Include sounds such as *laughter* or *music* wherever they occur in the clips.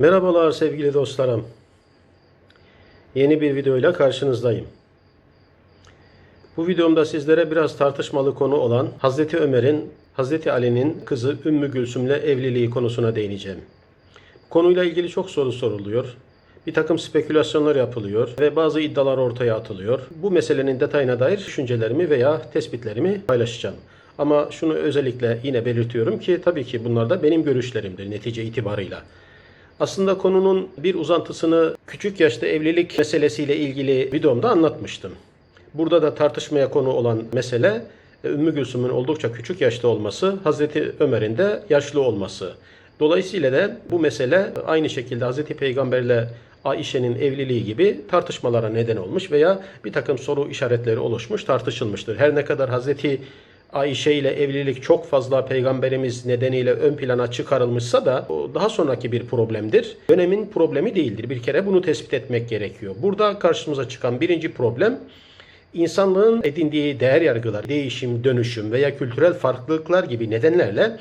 Merhabalar sevgili dostlarım. Yeni bir videoyla karşınızdayım. Bu videomda sizlere biraz tartışmalı konu olan Hazreti Ömer'in Hazreti Ali'nin kızı Ümmü Gülsüm'le evliliği konusuna değineceğim. Konuyla ilgili çok soru soruluyor. Bir takım spekülasyonlar yapılıyor ve bazı iddialar ortaya atılıyor. Bu meselenin detayına dair düşüncelerimi veya tespitlerimi paylaşacağım. Ama şunu özellikle yine belirtiyorum ki tabii ki bunlar da benim görüşlerimdir netice itibarıyla. Aslında konunun bir uzantısını küçük yaşta evlilik meselesiyle ilgili videomda anlatmıştım. Burada da tartışmaya konu olan mesele e, Ümmü Gülsüm'ün oldukça küçük yaşta olması, Hazreti Ömer'in de yaşlı olması. Dolayısıyla da bu mesele aynı şekilde Hazreti Peygamberle Ayşe'nin evliliği gibi tartışmalara neden olmuş veya bir takım soru işaretleri oluşmuş, tartışılmıştır. Her ne kadar Hazreti Ayşe ile evlilik çok fazla peygamberimiz nedeniyle ön plana çıkarılmışsa da o daha sonraki bir problemdir. Dönemin problemi değildir. Bir kere bunu tespit etmek gerekiyor. Burada karşımıza çıkan birinci problem insanlığın edindiği değer yargılar, değişim, dönüşüm veya kültürel farklılıklar gibi nedenlerle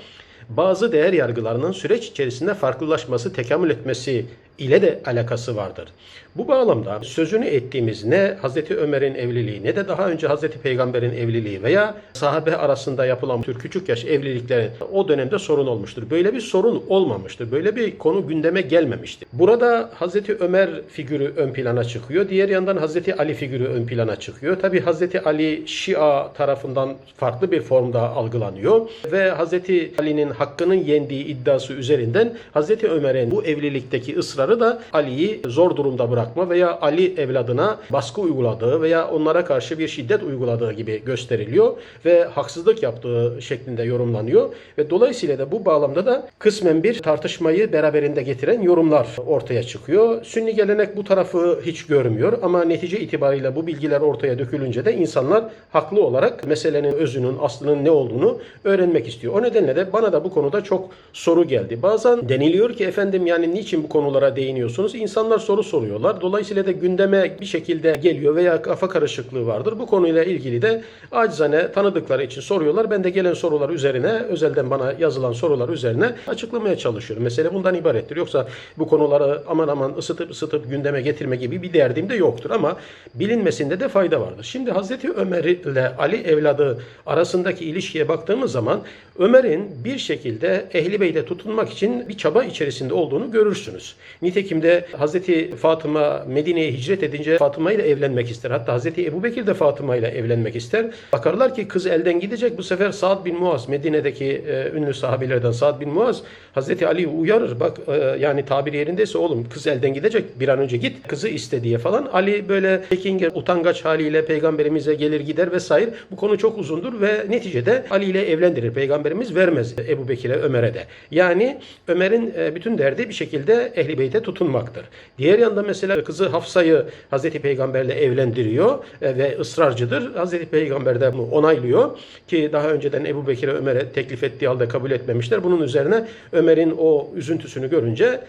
bazı değer yargılarının süreç içerisinde farklılaşması, tekamül etmesi ile de alakası vardır. Bu bağlamda sözünü ettiğimiz ne Hazreti Ömer'in evliliği ne de daha önce Hazreti Peygamber'in evliliği veya sahabe arasında yapılan tür küçük yaş evliliklerin o dönemde sorun olmuştur. Böyle bir sorun olmamıştır. Böyle bir konu gündeme gelmemiştir. Burada Hazreti Ömer figürü ön plana çıkıyor. Diğer yandan Hazreti Ali figürü ön plana çıkıyor. Tabi Hazreti Ali Şia tarafından farklı bir formda algılanıyor ve Hazreti Ali'nin hakkının yendiği iddiası üzerinden Hazreti Ömer'in bu evlilikteki ısrarı da Ali'yi zor durumda bırakma veya Ali evladına baskı uyguladığı veya onlara karşı bir şiddet uyguladığı gibi gösteriliyor ve haksızlık yaptığı şeklinde yorumlanıyor ve dolayısıyla da bu bağlamda da kısmen bir tartışmayı beraberinde getiren yorumlar ortaya çıkıyor. Sünni gelenek bu tarafı hiç görmüyor ama netice itibariyle bu bilgiler ortaya dökülünce de insanlar haklı olarak meselenin özünün, aslının ne olduğunu öğrenmek istiyor. O nedenle de bana da bu konuda çok soru geldi. Bazen deniliyor ki efendim yani niçin bu konulara değiniyorsunuz? İnsanlar soru soruyorlar. Dolayısıyla da gündeme bir şekilde geliyor veya kafa karışıklığı vardır. Bu konuyla ilgili de acizane tanıdıkları için soruyorlar. Ben de gelen sorular üzerine, özelden bana yazılan sorular üzerine açıklamaya çalışıyorum. Mesele bundan ibarettir. Yoksa bu konuları aman aman ısıtıp ısıtıp gündeme getirme gibi bir derdim de yoktur. Ama bilinmesinde de fayda vardır. Şimdi Hazreti Ömer ile Ali evladı arasındaki ilişkiye baktığımız zaman Ömer'in bir şekilde Ehli Bey'de tutunmak için bir çaba içerisinde olduğunu görürsünüz. Nitekim de Hazreti Fatıma Medine'ye hicret edince Fatıma ile evlenmek ister. Hatta Hazreti Ebu Bekir de Fatıma ile evlenmek ister. Bakarlar ki kız elden gidecek. Bu sefer Sa'd bin Muaz Medine'deki e, ünlü sahabelerden Sa'd bin Muaz Hazreti Ali'yi uyarır. Bak e, yani tabiri yerindeyse oğlum kız elden gidecek. Bir an önce git kızı iste diye falan. Ali böyle çekingen, utangaç haliyle peygamberimize gelir gider vesaire. Bu konu çok uzundur ve neticede Ali ile evlendirir. Peygamberimiz vermez Ebu Bekir'e, Ömer'e de. Yani Ömer'in e, bütün derdi bir şekilde Ehli Beyt'e tutunmaktır. Diğer yanda mesela kızı Hafsa'yı Hazreti Peygamber'le evlendiriyor e, ve ısrarcıdır. Hazreti Peygamber de bunu onaylıyor ki daha önceden Ebu Bekir'e Ömer'e teklif ettiği halde kabul etmemişler. Bunun üzerine Ömer'in o üzüntüsünü görünce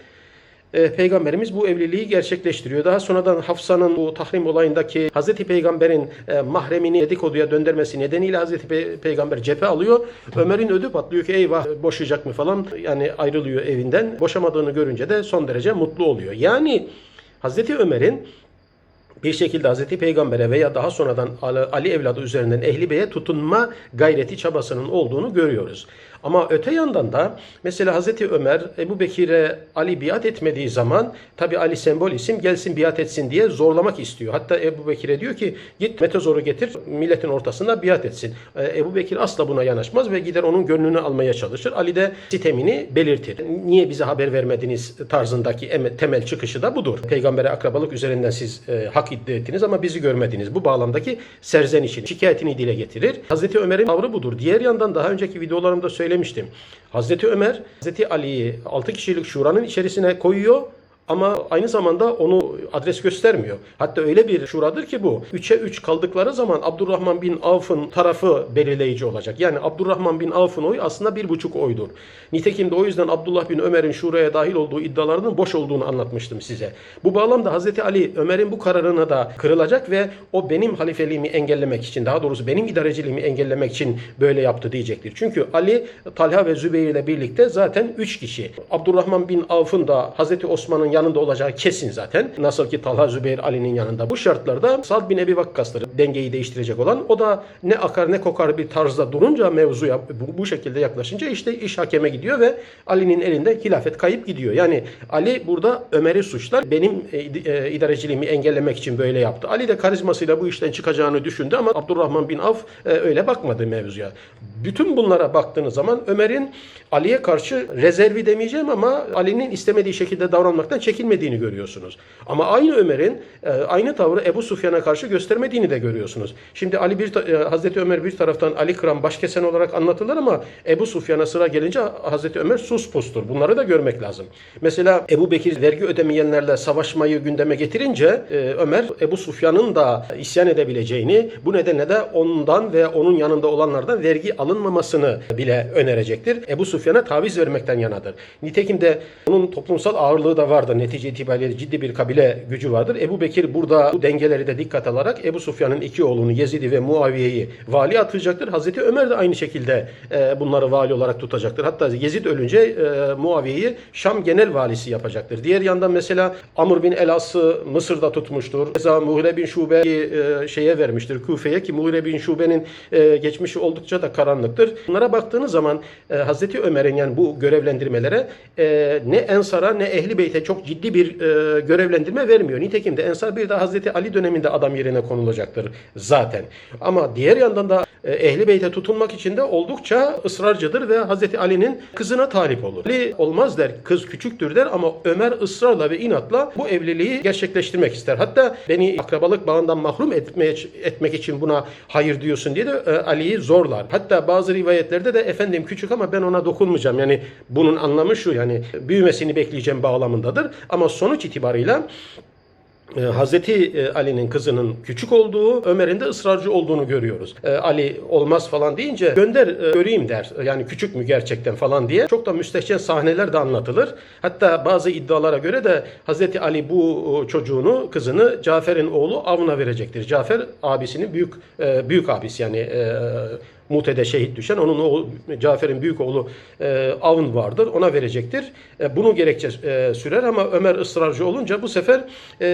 e, Peygamberimiz bu evliliği gerçekleştiriyor. Daha sonradan Hafsa'nın bu tahrim olayındaki Hazreti Peygamber'in e, mahremini dedikoduya döndürmesi nedeniyle Hazreti Pe- Peygamber cephe alıyor. Ömer'in ödü patlıyor ki eyvah boşayacak mı falan. Yani ayrılıyor evinden. Boşamadığını görünce de son derece mutlu oluyor. Yani Hazreti Ömer'in bir şekilde Hazreti Peygamber'e veya daha sonradan Ali- evladı üzerinden Ehli Bey'e tutunma gayreti çabasının olduğunu görüyoruz. Ama öte yandan da mesela Hazreti Ömer Ebu Bekir'e Ali biat etmediği zaman tabi Ali sembol isim gelsin biat etsin diye zorlamak istiyor. Hatta Ebu Bekir'e diyor ki git metezoru getir milletin ortasında biat etsin. Ee, Ebu Bekir asla buna yanaşmaz ve gider onun gönlünü almaya çalışır. Ali de sitemini belirtir. Niye bize haber vermediniz tarzındaki eme- temel çıkışı da budur. Peygambere akrabalık üzerinden siz e, hak iddia ettiniz ama bizi görmediniz. Bu bağlamdaki serzenişini, şikayetini dile getirir. Hazreti Ömer'in tavrı budur. Diğer yandan daha önceki videolarımda söylemiştim. Hazreti Ömer, Hazreti Ali'yi 6 kişilik şuranın içerisine koyuyor Ama aynı zamanda onu adres göstermiyor. Hatta öyle bir şuradır ki bu. 3'e 3 kaldıkları zaman Abdurrahman bin Avf'ın tarafı belirleyici olacak. Yani Abdurrahman bin Avf'ın oyu aslında bir buçuk oydur. Nitekim de o yüzden Abdullah bin Ömer'in şuraya dahil olduğu iddialarının boş olduğunu anlatmıştım size. Bu bağlamda Hazreti Ali Ömer'in bu kararına da kırılacak ve o benim halifeliğimi engellemek için daha doğrusu benim idareciliğimi engellemek için böyle yaptı diyecektir. Çünkü Ali, Talha ve Zübeyir ile birlikte zaten 3 kişi. Abdurrahman bin Avf'ın da Hazreti Osman'ın yanında olacağı kesin zaten. Nasıl ki Talha, Zübeyir, Ali'nin yanında. Bu şartlarda Sad bin Ebi Vakkas'tır dengeyi değiştirecek olan. O da ne akar ne kokar bir tarzda durunca mevzuya bu, bu şekilde yaklaşınca işte iş hakeme gidiyor ve Ali'nin elinde hilafet kayıp gidiyor. Yani Ali burada Ömer'i suçlar. Benim e, e, idareciliğimi engellemek için böyle yaptı. Ali de karizmasıyla bu işten çıkacağını düşündü ama Abdurrahman bin Avf e, öyle bakmadı mevzuya. Bütün bunlara baktığınız zaman Ömer'in Ali'ye karşı rezervi demeyeceğim ama Ali'nin istemediği şekilde davranmaktan çekinmediğini görüyorsunuz. Ama aynı Ömer'in e, aynı tavrı Ebu Sufyan'a karşı göstermediğini de görüyorsunuz. Şimdi Ali bir e, Hazreti Ömer bir taraftan Ali Kıran başkesen olarak anlatılır ama Ebu Sufyan'a sıra gelince Hazreti Ömer sus pustur. Bunları da görmek lazım. Mesela Ebu Bekir vergi ödemeyenlerle savaşmayı gündeme getirince e, Ömer Ebu Sufyan'ın da isyan edebileceğini bu nedenle de ondan ve onun yanında olanlardan vergi alınmamasını bile önerecektir. Ebu Sufyan'a taviz vermekten yanadır. Nitekim de onun toplumsal ağırlığı da vardır. Netice itibariyle ciddi bir kabile gücü vardır. Ebu Bekir burada bu dengeleri de dikkat alarak Ebu Sufyan'ın iki oğlunu Yezid'i ve Muaviye'yi vali atacaktır. Hazreti Ömer de aynı şekilde e, bunları vali olarak tutacaktır. Hatta Yezid ölünce e, Muaviye'yi Şam genel valisi yapacaktır. Diğer yandan mesela Amr bin El-As'ı Mısır'da tutmuştur. Mesela Mughire bin Şube'yi e, şeye vermiştir Küfe'ye ki Mughire bin Şube'nin geçmişi oldukça da karanlıktır. Bunlara baktığınız zaman Hazreti Ömer'in yani bu görevlendirmelere ne Ensar'a ne Ehli Beyt'e çok ciddi bir e, görevlendirme vermiyor. Nitekim de Ensar bir de Hazreti Ali döneminde adam yerine konulacaktır zaten. Ama diğer yandan da e, Ehli Beyt'e tutunmak için de oldukça ısrarcıdır ve Hazreti Ali'nin kızına talip olur. Ali olmaz der, kız küçüktür der ama Ömer ısrarla ve inatla bu evliliği gerçekleştirmek ister. Hatta beni akrabalık bağından mahrum etmeye, etmek için buna hayır diyorsun diye de e, Ali'yi zorlar. Hatta bazı rivayetlerde de efendim küçük ama ben ona dokunmayacağım. Yani bunun anlamı şu yani büyümesini bekleyeceğim bağlamındadır. Ama sonuç itibarıyla e, Hazreti e, Ali'nin kızının küçük olduğu, Ömer'in de ısrarcı olduğunu görüyoruz. E, Ali olmaz falan deyince gönder göreyim der. Yani küçük mü gerçekten falan diye. Çok da müstehcen sahneler de anlatılır. Hatta bazı iddialara göre de Hazreti Ali bu çocuğunu, kızını Cafer'in oğlu Avn'a verecektir. Cafer abisinin büyük büyük abisi yani Mute'de şehit düşen onun oğlu Cafer'in büyük oğlu e, Avn vardır. Ona verecektir. E, bunu gerekçe e, sürer ama Ömer ısrarcı olunca bu sefer e,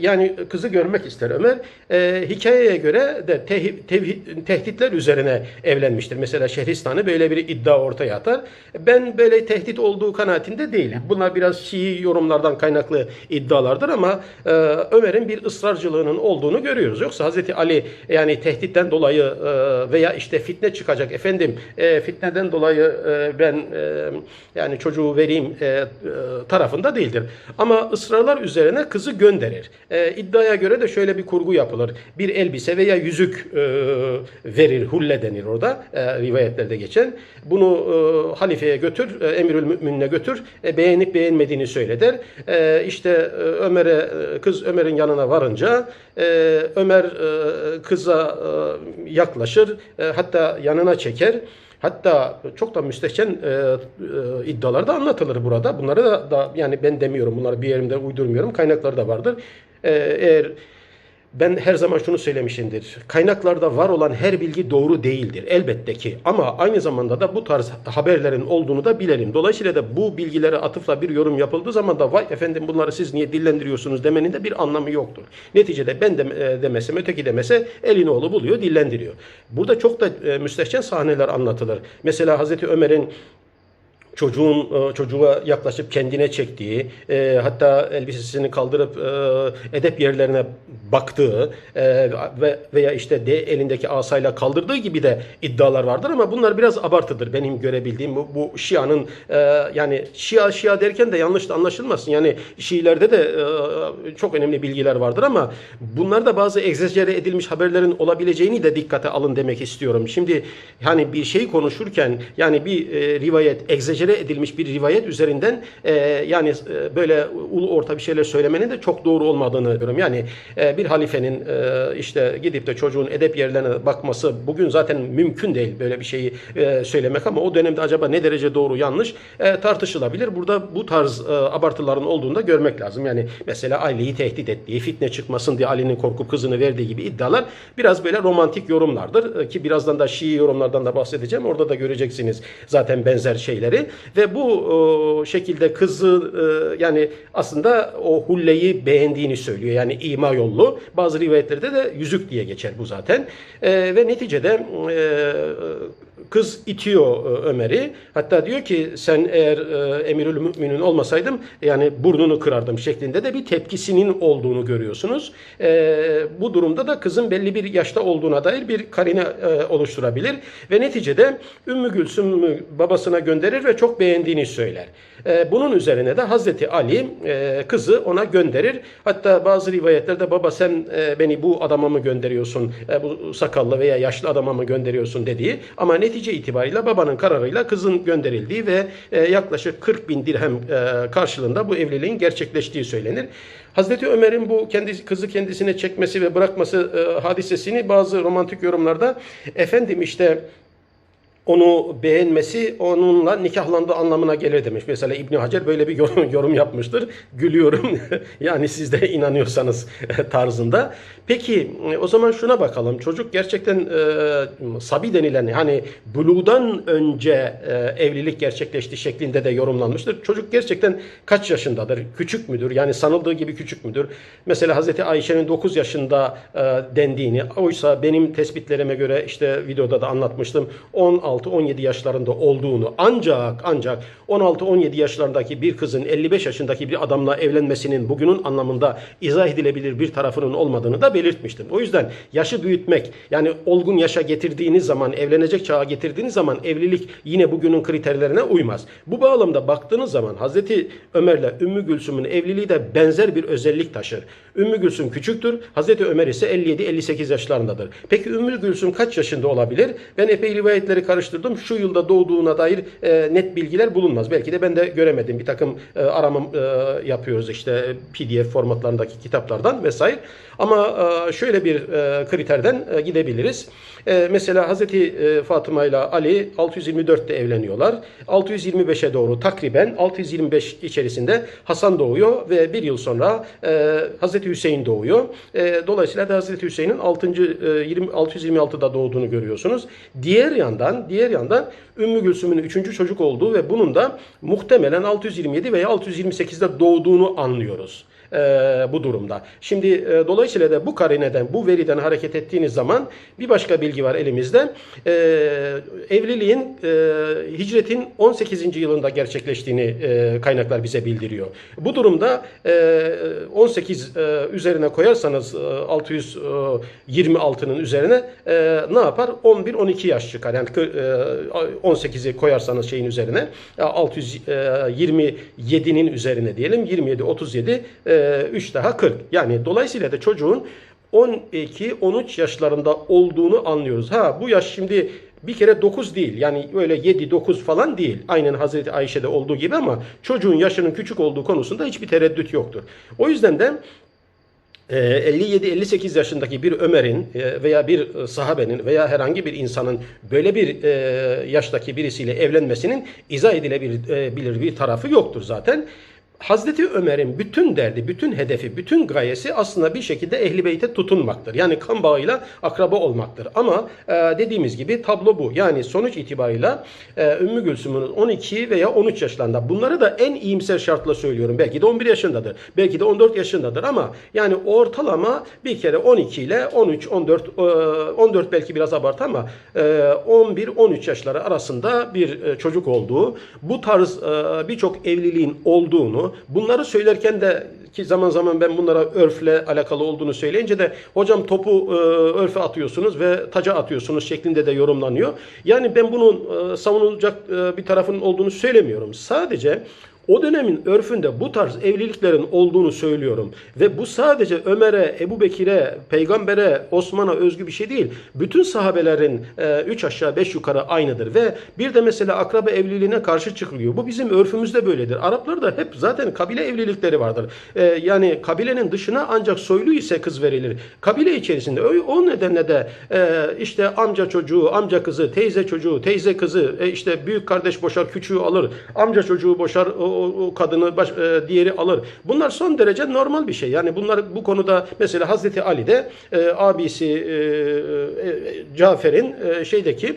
yani kızı görmek ister Ömer. E, hikayeye göre de tehi- tevhi- tehditler üzerine evlenmiştir. Mesela Şehristan'ı böyle bir iddia ortaya atar. Ben böyle tehdit olduğu kanaatinde değilim. Bunlar biraz Şii yorumlardan kaynaklı iddialardır ama e, Ömer'in bir ısrarcılığının olduğunu görüyoruz. Yoksa Hazreti Ali yani tehditten dolayı e, veya işte fitne çıkacak efendim e, fitneden dolayı e, ben e, yani çocuğu vereyim e, e, tarafında değildir. Ama ısrarlar üzerine kızı gönderir. E, iddiaya göre de şöyle bir kurgu yapılır. Bir elbise veya yüzük e, verir, hulle denir orada e, rivayetlerde geçen. Bunu e, halifeye götür, e, emirül müminine götür, e, beğenip beğenmediğini söyle. E, işte e, Ömer'e e, kız Ömer'in yanına varınca e, Ömer e, kıza e, yaklaşır, e, hatta yanına çeker. Hatta çok da müstehcen e, e, iddialar da anlatılır burada. Bunları da, da yani ben demiyorum, bunları bir yerimde uydurmuyorum. Kaynakları da vardır. E, eğer ben her zaman şunu söylemişimdir. Kaynaklarda var olan her bilgi doğru değildir. Elbette ki. Ama aynı zamanda da bu tarz haberlerin olduğunu da bilelim. Dolayısıyla da bu bilgilere atıfla bir yorum yapıldığı zaman da vay efendim bunları siz niye dillendiriyorsunuz demenin de bir anlamı yoktur. Neticede ben de e, demesem öteki demese elin oğlu buluyor dillendiriyor. Burada çok da e, müstehcen sahneler anlatılır. Mesela Hazreti Ömer'in çocuğun e, çocuğa yaklaşıp kendine çektiği, e, hatta elbisesini kaldırıp e, edep yerlerine baktığı ve veya işte de elindeki asayla kaldırdığı gibi de iddialar vardır ama bunlar biraz abartıdır benim görebildiğim bu, bu Şia'nın yani Şia Şia derken de yanlış anlaşılmasın yani Şiilerde de çok önemli bilgiler vardır ama bunlarda bazı egzajere edilmiş haberlerin olabileceğini de dikkate alın demek istiyorum. Şimdi hani bir şey konuşurken yani bir rivayet egzajere exagere edilmiş bir rivayet üzerinden e, yani e, böyle ulu orta bir şeyler söylemenin de çok doğru olmadığını görüyorum. Yani e, bir halifenin e, işte gidip de çocuğun edep yerlerine bakması bugün zaten mümkün değil böyle bir şeyi e, söylemek ama o dönemde acaba ne derece doğru yanlış e, tartışılabilir. Burada bu tarz e, abartıların olduğunu da görmek lazım. Yani mesela aileyi tehdit ettiği, fitne çıkmasın diye Ali'nin korkup kızını verdiği gibi iddialar biraz böyle romantik yorumlardır. E, ki birazdan da Şii yorumlardan da bahsedeceğim. Orada da göreceksiniz zaten benzer şeyleri. Ve bu şekilde kızı e, yani aslında o hulleyi beğendiğini söylüyor. Yani ima yollu. Bazı rivayetlerde de yüzük diye geçer bu zaten. E, ve neticede e, kız itiyor e, Ömer'i. Hatta diyor ki sen eğer e, emirül müminin olmasaydım yani burnunu kırardım şeklinde de bir tepkisinin olduğunu görüyorsunuz. E, bu durumda da kızın belli bir yaşta olduğuna dair bir karine oluşturabilir. Ve neticede Ümmü Gülsüm'ü babasına gönderir ve çok beğendiğini söyler. Bunun üzerine de Hazreti Ali kızı ona gönderir. Hatta bazı rivayetlerde baba sen beni bu adama mı gönderiyorsun, bu sakallı veya yaşlı adama mı gönderiyorsun dediği ama netice itibariyle babanın kararıyla kızın gönderildiği ve e, yaklaşık 40 bin dirhem e, karşılığında bu evliliğin gerçekleştiği söylenir. Hazreti Ömer'in bu kendi kızı kendisine çekmesi ve bırakması e, hadisesini bazı romantik yorumlarda efendim işte onu beğenmesi onunla nikahlandığı anlamına gelir demiş. Mesela İbn Hacer böyle bir yorum, *laughs* yapmıştır. Gülüyorum. *laughs* yani siz de inanıyorsanız *laughs* tarzında. Peki o zaman şuna bakalım. Çocuk gerçekten e, sabi denilen hani buluğdan önce e, evlilik gerçekleşti şeklinde de yorumlanmıştır. Çocuk gerçekten kaç yaşındadır? Küçük müdür? Yani sanıldığı gibi küçük müdür? Mesela Hazreti Ayşe'nin 9 yaşında e, dendiğini oysa benim tespitlerime göre işte videoda da anlatmıştım. 16 16-17 yaşlarında olduğunu ancak ancak 16-17 yaşlarındaki bir kızın 55 yaşındaki bir adamla evlenmesinin bugünün anlamında izah edilebilir bir tarafının olmadığını da belirtmiştim. O yüzden yaşı büyütmek yani olgun yaşa getirdiğiniz zaman evlenecek çağa getirdiğiniz zaman evlilik yine bugünün kriterlerine uymaz. Bu bağlamda baktığınız zaman Hazreti Ömer'le Ümmü Gülsüm'ün evliliği de benzer bir özellik taşır. Ümmü Gülsüm küçüktür. Hazreti Ömer ise 57-58 yaşlarındadır. Peki Ümmü Gülsüm kaç yaşında olabilir? Ben epey rivayetleri karıştırdım. Şu yılda doğduğuna dair e, net bilgiler bulunmaz. Belki de ben de göremedim. Bir takım e, arama e, yapıyoruz işte PDF formatlarındaki kitaplardan vesaire. Ama e, şöyle bir e, kriterden e, gidebiliriz. E, mesela Hazreti e, Fatıma ile Ali 624'te evleniyorlar. 625'e doğru takriben 625 içerisinde Hasan doğuyor ve bir yıl sonra e, Hazreti Hüseyin doğuyor. E, dolayısıyla da Hazreti Hüseyin'in 6. E, 20, 626'da doğduğunu görüyorsunuz. Diğer yandan diğer yandan Ümmü Gülsüm'ün 3. çocuk olduğu ve bunun da muhtemelen 627 veya 628'de doğduğunu anlıyoruz e, bu durumda. Şimdi e, dolayısıyla da bu karineden, bu veriden hareket ettiğiniz zaman bir başka bilgi var elimizde. E, evliliğin e, hicretin 18. yılında gerçekleştiğini e, kaynaklar bize bildiriyor. Bu durumda e, 18 e, üzerine koyarsanız e, 626'nın üzerine e, ne yapar? 11-12 yaş çıkar. Yani e, 18'i koyarsanız şeyin üzerine 627'nin üzerine diyelim 27 37 e, 3 daha 40. Yani dolayısıyla da çocuğun 12-13 yaşlarında olduğunu anlıyoruz. Ha bu yaş şimdi bir kere 9 değil. Yani öyle 7-9 falan değil. Aynen Hazreti Ayşe'de olduğu gibi ama çocuğun yaşının küçük olduğu konusunda hiçbir tereddüt yoktur. O yüzden de 57-58 e, yaşındaki bir Ömer'in e, veya bir sahabenin veya herhangi bir insanın böyle bir e, yaştaki birisiyle evlenmesinin izah edilebilir bir tarafı yoktur zaten. Hazreti Ömer'in bütün derdi, bütün hedefi, bütün gayesi aslında bir şekilde ehli beyte tutunmaktır. Yani kan bağıyla akraba olmaktır. Ama e, dediğimiz gibi tablo bu. Yani sonuç itibarıyla e, Ümmü Gülsüm'ün 12 veya 13 yaşlarında. Bunları da en iyimser şartla söylüyorum. Belki de 11 yaşındadır. Belki de 14 yaşındadır ama yani ortalama bir kere 12 ile 13, 14, e, 14 belki biraz abart ama e, 11-13 yaşları arasında bir e, çocuk olduğu, bu tarz e, birçok evliliğin olduğunu, Bunları söylerken de ki zaman zaman ben bunlara örfle alakalı olduğunu söyleyince de hocam topu e, örfe atıyorsunuz ve taca atıyorsunuz şeklinde de yorumlanıyor. Yani ben bunun e, savunulacak e, bir tarafının olduğunu söylemiyorum. Sadece O dönemin örfünde bu tarz evliliklerin olduğunu söylüyorum. Ve bu sadece Ömer'e, Ebu Bekir'e, Peygamber'e, Osman'a özgü bir şey değil. Bütün sahabelerin 3 aşağı 5 yukarı aynıdır. Ve bir de mesela akraba evliliğine karşı çıkılıyor. Bu bizim örfümüzde böyledir. Araplarda hep zaten kabile evlilikleri vardır. E, yani kabilenin dışına ancak soylu ise kız verilir. Kabile içerisinde. O, nedenle de e, işte amca çocuğu, amca kızı, teyze çocuğu, teyze kızı, e, işte büyük kardeş boşar, küçüğü alır. Amca çocuğu boşar, o, kadını baş, e, diğeri alır. Bunlar son derece normal bir şey. Yani bunlar bu konuda mesela Hazreti Ali de e, abisi e, e, Cafer'in e, şeydeki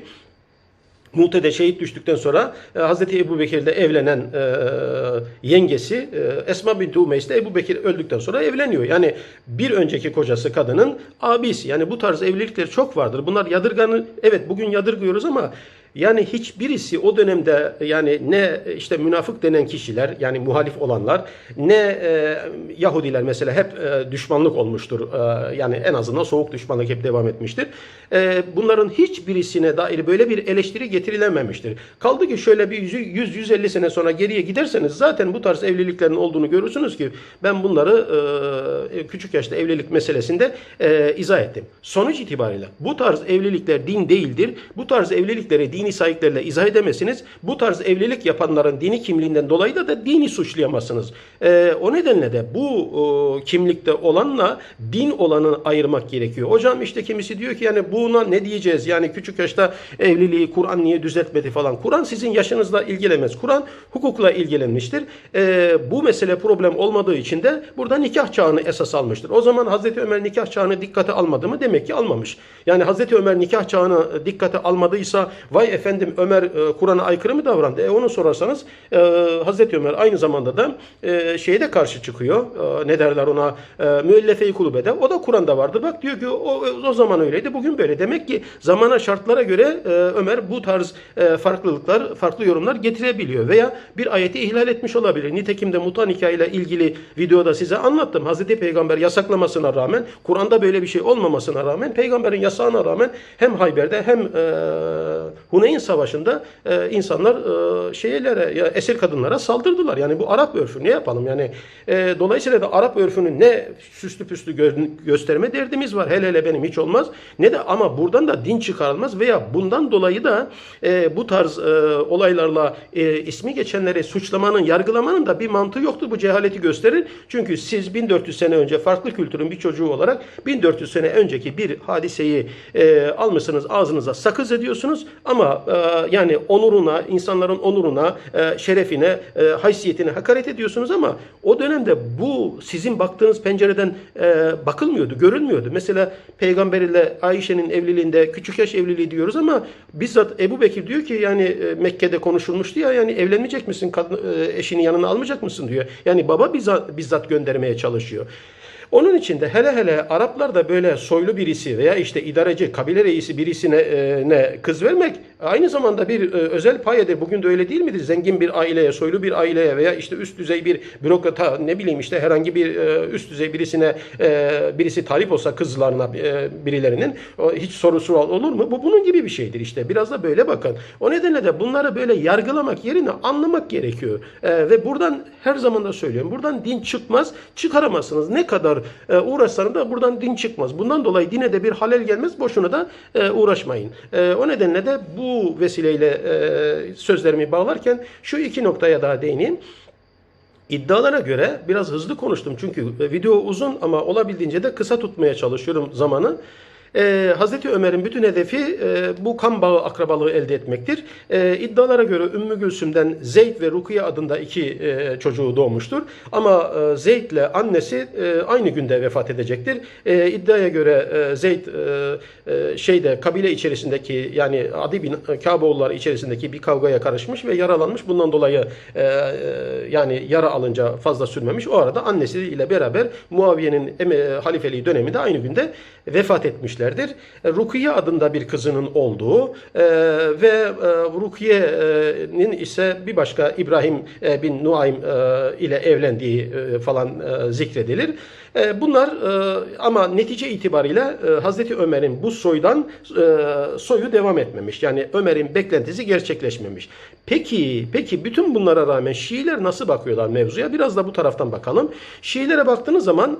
Mute'de şehit düştükten sonra e, Hazreti Ebu Bekir'de evlenen e, yengesi e, Esma binti Umeys de Ebu Bekir öldükten sonra evleniyor. Yani bir önceki kocası kadının abisi. Yani bu tarz evlilikler çok vardır. Bunlar yadırganı evet bugün yadırgıyoruz ama yani hiçbirisi o dönemde yani ne işte münafık denen kişiler yani muhalif olanlar ne e, Yahudiler mesela hep e, düşmanlık olmuştur. E, yani en azından soğuk düşmanlık hep devam etmiştir. E, bunların hiçbirisine dair böyle bir eleştiri getirilememiştir. Kaldı ki şöyle bir 100-150 sene sonra geriye giderseniz zaten bu tarz evliliklerin olduğunu görürsünüz ki ben bunları e, küçük yaşta evlilik meselesinde e, izah ettim. Sonuç itibariyle bu tarz evlilikler din değildir. Bu tarz evlilikleri dini sahiplerle izah edemezsiniz. Bu tarz evlilik yapanların dini kimliğinden dolayı da, da dini suçlayamazsınız. E, o nedenle de bu e, kimlikte olanla din olanı ayırmak gerekiyor. Hocam işte kimisi diyor ki yani buna ne diyeceğiz? Yani küçük yaşta evliliği Kur'an niye düzeltmedi falan. Kur'an sizin yaşınızla ilgilenmez. Kur'an hukukla ilgilenmiştir. E, bu mesele problem olmadığı için de burada nikah çağını esas almıştır. O zaman Hazreti Ömer nikah çağını dikkate almadı mı? Demek ki almamış. Yani Hazreti Ömer nikah çağını dikkate almadıysa vay efendim Ömer e, Kur'an'a aykırı mı davrandı? E onu sorarsanız e, Hazreti Ömer aynı zamanda da e, şeye de karşı çıkıyor. E, ne derler ona? E, müellefe-i kulübede. O da Kur'an'da vardı. Bak diyor ki o, o zaman öyleydi. Bugün böyle. Demek ki zamana şartlara göre e, Ömer bu tarz e, farklılıklar, farklı yorumlar getirebiliyor. Veya bir ayeti ihlal etmiş olabilir. Nitekim de muta nikahıyla ilgili videoda size anlattım. Hazreti Peygamber yasaklamasına rağmen, Kur'an'da böyle bir şey olmamasına rağmen, peygamberin yasağına rağmen hem Hayber'de hem e, Huneyn Savaşı'nda e, insanlar e, şeylere, ya, esir kadınlara saldırdılar. Yani bu Arap örfü ne yapalım? Yani e, dolayısıyla da Arap örfünün ne süslü püslü gö- gösterme derdimiz var. Hele hele benim hiç olmaz. Ne de ama buradan da din çıkarılmaz veya bundan dolayı da e, bu tarz e, olaylarla e, ismi geçenleri suçlamanın, yargılamanın da bir mantığı yoktur. Bu cehaleti gösterir. Çünkü siz 1400 sene önce farklı kültürün bir çocuğu olarak 1400 sene önceki bir hadiseyi e, almışsınız ağzınıza sakız ediyorsunuz ama e, yani onuruna, insanların onuruna, e, şerefine, e, haysiyetine hakaret ediyorsunuz ama o dönemde bu sizin baktığınız pencereden e, bakılmıyordu, görülmüyordu. Mesela Peygamber ile Ayşe'nin evliliğinde küçük yaş evliliği diyoruz ama bizzat Ebu Bekir diyor ki yani Mekke'de konuşulmuştu ya yani evlenmeyecek misin, eşini yanına almayacak mısın diyor. Yani baba bizzat, bizzat göndermeye çalışıyor. Onun için de hele hele Araplar da böyle soylu birisi veya işte idareci, kabile reisi birisine e, ne kız vermek aynı zamanda bir e, özel payedir. Bugün de öyle değil midir? Zengin bir aileye, soylu bir aileye veya işte üst düzey bir bürokrata ne bileyim işte herhangi bir e, üst düzey birisine e, birisi talip olsa kızlarına e, birilerinin o, hiç sorusu olur mu? Bu bunun gibi bir şeydir işte. Biraz da böyle bakın. O nedenle de bunları böyle yargılamak yerine anlamak gerekiyor. E, ve buradan her zaman da söylüyorum. Buradan din çıkmaz. Çıkaramazsınız. Ne kadar e, uğraşsanız da buradan din çıkmaz. Bundan dolayı dine de bir halel gelmez. Boşuna da e, uğraşmayın. E, o nedenle de bu vesileyle e, sözlerimi bağlarken şu iki noktaya daha değineyim. İddialara göre biraz hızlı konuştum çünkü video uzun ama olabildiğince de kısa tutmaya çalışıyorum zamanı. Ee, Hazreti Ömer'in bütün hedefi e, bu kan bağı akrabalığı elde etmektir. E, iddialara göre Ümmü Gülsüm'den Zeyd ve Rukiye adında iki e, çocuğu doğmuştur. Ama e, Zeyd ile annesi e, aynı günde vefat edecektir. E, iddiaya göre e, Zeyd e, e, şeyde kabile içerisindeki yani Adi bin Kabeoğulları içerisindeki bir kavgaya karışmış ve yaralanmış. Bundan dolayı e, e, yani yara alınca fazla sürmemiş. O arada annesiyle beraber Muaviye'nin eme- halifeliği döneminde aynı günde vefat etmişler. Evlenmişlerdir. E, Rukiye adında bir kızının olduğu e, ve e, Rukiye'nin ise bir başka İbrahim e, bin Nuaym ile evlendiği falan zikredilir. E, bunlar e, ama netice itibariyle e, Hazreti Ömer'in bu soydan soyu devam etmemiş. Yani Ömer'in beklentisi gerçekleşmemiş. Peki, peki bütün bunlara rağmen Şiiler nasıl bakıyorlar mevzuya? Biraz da bu taraftan bakalım. Şiilere baktığınız zaman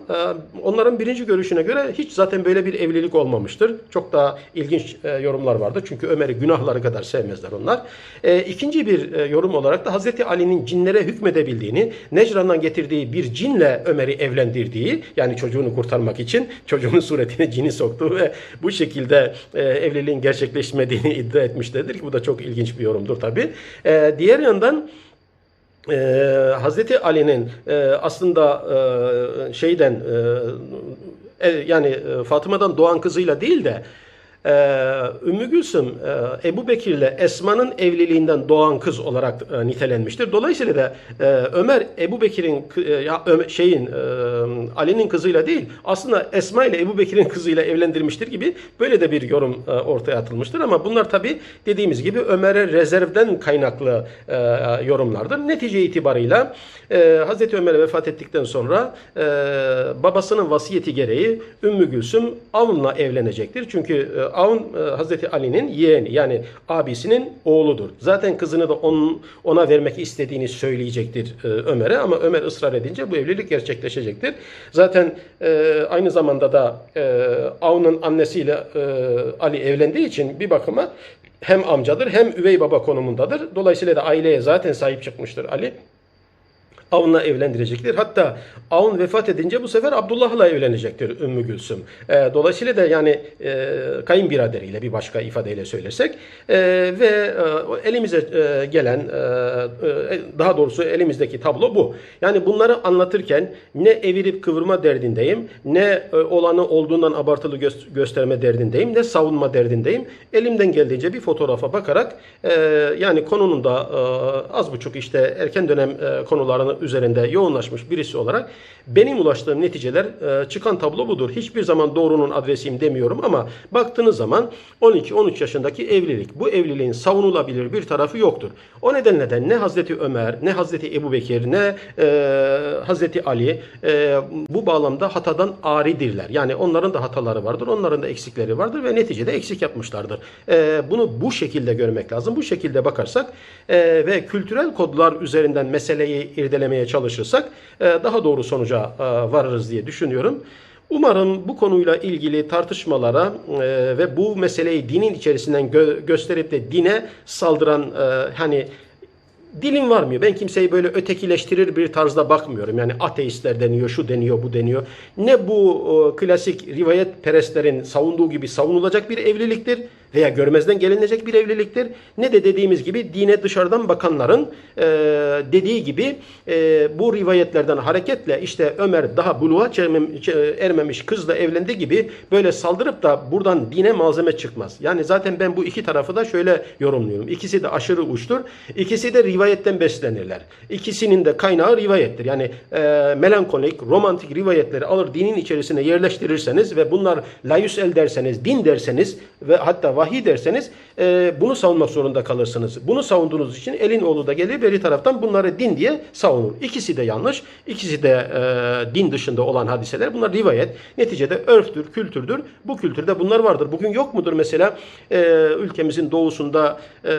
onların birinci görüşüne göre hiç zaten böyle bir evlilik olmamıştır. Çok daha ilginç yorumlar vardı. Çünkü Ömer'i günahları kadar sevmezler onlar. İkinci bir yorum olarak da Hazreti Ali'nin cinlere hükmedebildiğini, Necran'dan getirdiği bir cinle Ömer'i evlendirdiği, yani çocuğunu kurtarmak için çocuğunun *laughs* suretine cini soktuğu ve bu şekilde e, evliliğin gerçekleşmediğini *laughs* iddia etmişlerdir ki bu da çok ilginç bir yorumdur tabi. E, diğer yandan e, Hazreti Ali'nin e, aslında e, şeyden e, e, yani e, Fatıma'dan doğan kızıyla değil de e, Ümmü Gülsüm e, Ebu Bekir'le Esma'nın evliliğinden doğan kız olarak e, nitelenmiştir. Dolayısıyla da e, Ömer Ebu Bekir'in e, şeyin Ali'nin kızıyla değil aslında Esma ile Ebu Bekir'in kızıyla evlendirmiştir gibi böyle de bir yorum ortaya atılmıştır ama bunlar tabi dediğimiz gibi Ömer'e rezervden kaynaklı yorumlardır. Netice itibarıyla Hazreti Ömer vefat ettikten sonra babasının vasiyeti gereği Ümmü Gülsüm Avn'la evlenecektir. Çünkü Avn e, Hazreti Ali'nin yeğeni yani abisinin oğludur. Zaten kızını da onun, ona vermek istediğini söyleyecektir e, Ömer'e ama Ömer ısrar edince bu evlilik gerçekleşecektir. Zaten e, aynı zamanda da Avn'ın annesiyle Ali evlendiği için bir bakıma hem amcadır hem üvey baba konumundadır. Dolayısıyla da aileye zaten sahip çıkmıştır Ali. Avn'la evlendirecektir. Hatta Avn vefat edince bu sefer Abdullah'la evlenecektir Ümmü Gülsüm. E, dolayısıyla da yani e, kayınbiraderiyle bir başka ifadeyle söylersek e, ve e, elimize e, gelen e, e, daha doğrusu elimizdeki tablo bu. Yani bunları anlatırken ne evirip kıvırma derdindeyim, ne e, olanı olduğundan abartılı gö- gösterme derdindeyim, ne savunma derdindeyim. Elimden geldiğince bir fotoğrafa bakarak e, yani konunun da e, az buçuk işte erken dönem e, konularını üzerinde yoğunlaşmış birisi olarak benim ulaştığım neticeler e, çıkan tablo budur. Hiçbir zaman doğrunun adresiyim demiyorum ama baktığınız zaman 12-13 yaşındaki evlilik. Bu evliliğin savunulabilir bir tarafı yoktur. O nedenle de ne Hazreti Ömer, ne Hazreti Ebu Bekir, ne e, Hazreti Ali e, bu bağlamda hatadan aridirler. Yani onların da hataları vardır, onların da eksikleri vardır ve neticede eksik yapmışlardır. Bunu bu şekilde görmek lazım. Bu şekilde bakarsak ve kültürel kodlar üzerinden meseleyi irdelemeye çalışırsak e, daha doğru sonuca e, varırız diye düşünüyorum. Umarım bu konuyla ilgili tartışmalara e, ve bu meseleyi dinin içerisinden gö- gösterip de dine saldıran hani dilim varmıyor. Ben kimseyi böyle ötekileştirir bir tarzda bakmıyorum. Yani ateistler deniyor, şu deniyor, bu deniyor. Ne bu klasik rivayet perestlerin savunduğu gibi savunulacak bir evliliktir veya görmezden gelinecek bir evliliktir. Ne de dediğimiz gibi dine dışarıdan bakanların e, dediği gibi e, bu rivayetlerden hareketle işte Ömer daha buluğa ermemiş kızla evlendi gibi böyle saldırıp da buradan dine malzeme çıkmaz. Yani zaten ben bu iki tarafı da şöyle yorumluyorum. İkisi de aşırı uçtur. İkisi de rivayetten beslenirler. İkisinin de kaynağı rivayettir. Yani e, melankolik, romantik rivayetleri alır dinin içerisine yerleştirirseniz ve bunlar layus el derseniz, din derseniz ve hatta vahiy derseniz e, bunu savunmak zorunda kalırsınız. Bunu savunduğunuz için elin oğlu da gelir beri taraftan bunları din diye savunur. İkisi de yanlış. İkisi de e, din dışında olan hadiseler. Bunlar rivayet. Neticede örftür, kültürdür. Bu kültürde bunlar vardır. Bugün yok mudur mesela e, ülkemizin doğusunda e,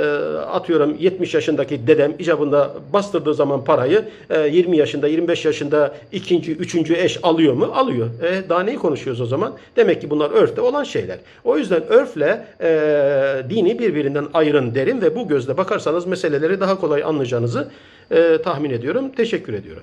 atıyorum 70 yaşındaki dedem icabında bastırdığı zaman parayı e, 20 yaşında 25 yaşında ikinci, üçüncü eş alıyor mu? Alıyor. E, daha neyi konuşuyoruz o zaman? Demek ki bunlar örfte olan şeyler. O yüzden örfle dini birbirinden ayırın derim ve bu gözle bakarsanız meseleleri daha kolay anlayacağınızı e, tahmin ediyorum. Teşekkür ediyorum.